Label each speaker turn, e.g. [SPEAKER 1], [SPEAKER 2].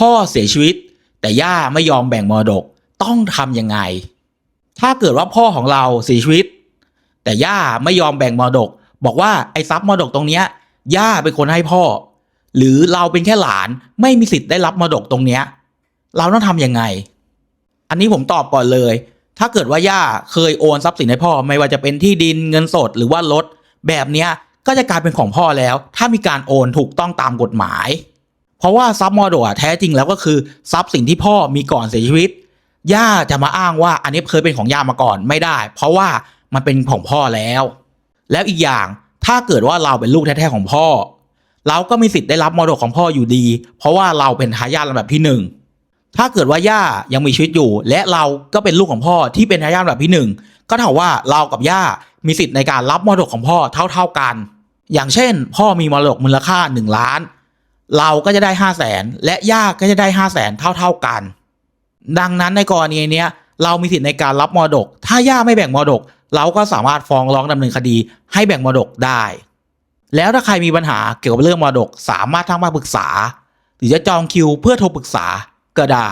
[SPEAKER 1] พ่อเสียชีวิต แต่ย่าไม่ยอมแบ่งมรดกต้องทำยังไง ถ้าเกิดว่าพ่อของเราเสียชีวิต แต่ย่าไม่ยอมแบ่งมรดก บอกว่าไอ้ทรัพย์มรดกตรงเนี้ยย่าเป็นคนให้พ่อ หรือเราเป็นแค่หลานไม่มีสิทธิ์ได้รับมรดกตรงเนี้ยเราต้องทำยังไง อันนี้ผมตอบก่อนเลย ถ้าเกิดว่าย่าเคยโอนทรัพย์สินให้พ่อ ไม่ว่าจะเป็นที่ดินเงินสดหรือว่ารถแบบเนี้ยก็จะกลายเป็นของพ่อแล้ว ถ้ามีการโอนถูกต้องตามกฎหมาย เพราะว่าทรัพย์มรดกอะแท้จริงแล้วก็คือทรัพย์สินที่พ่อมีก่อนเสียชีวิต ย่าจะมาอ้างว่าอันนี้เคยเป็นของย่ามาก่อนไม่ได้ เพราะว่ามันเป็นของพ่อแล้ว แล้วอีกอย่างถ้าเกิดว่าเราเป็นลูกแท้ๆของพ่อ เราก็มีสิทธิ์ได้รับมรดกของพ่ออยู่ดี เพราะว่าเราเป็นทายาทลำดับที่หนึ่งถ้าเกิดว่าย่ายังมีชีวิตอยู่ และเราก็เป็นลูกของพ่อที่เป็นทายาทลำดับที่หนึ่งก็เท่าว่าเรากับย่ามีสิทธิ์ในการรับมรดกของพ่อเท่า ๆกัน อย่างเช่น พ่อมีมรดกมูลค่า 1 ล้าน เราก็จะได้ห้าแสนและย่าก็จะได้ห้าแสนเท่า ๆกัน ดังนั้นในกรณีเนี้ยเรามีสิทธิ์ในการรับมรดก ถ้าย่าไม่แบ่งมรดก เราก็สามารถฟ้องร้องดำเนินคดี ให้แบ่งมรดกได้ แล้วถ้าใครมีปัญหาเกี่ยวกับเรื่องมรดก สามารถทักมาปรึกษา หรือจะจองคิวเพื่อโทรปรึกษาก็ได้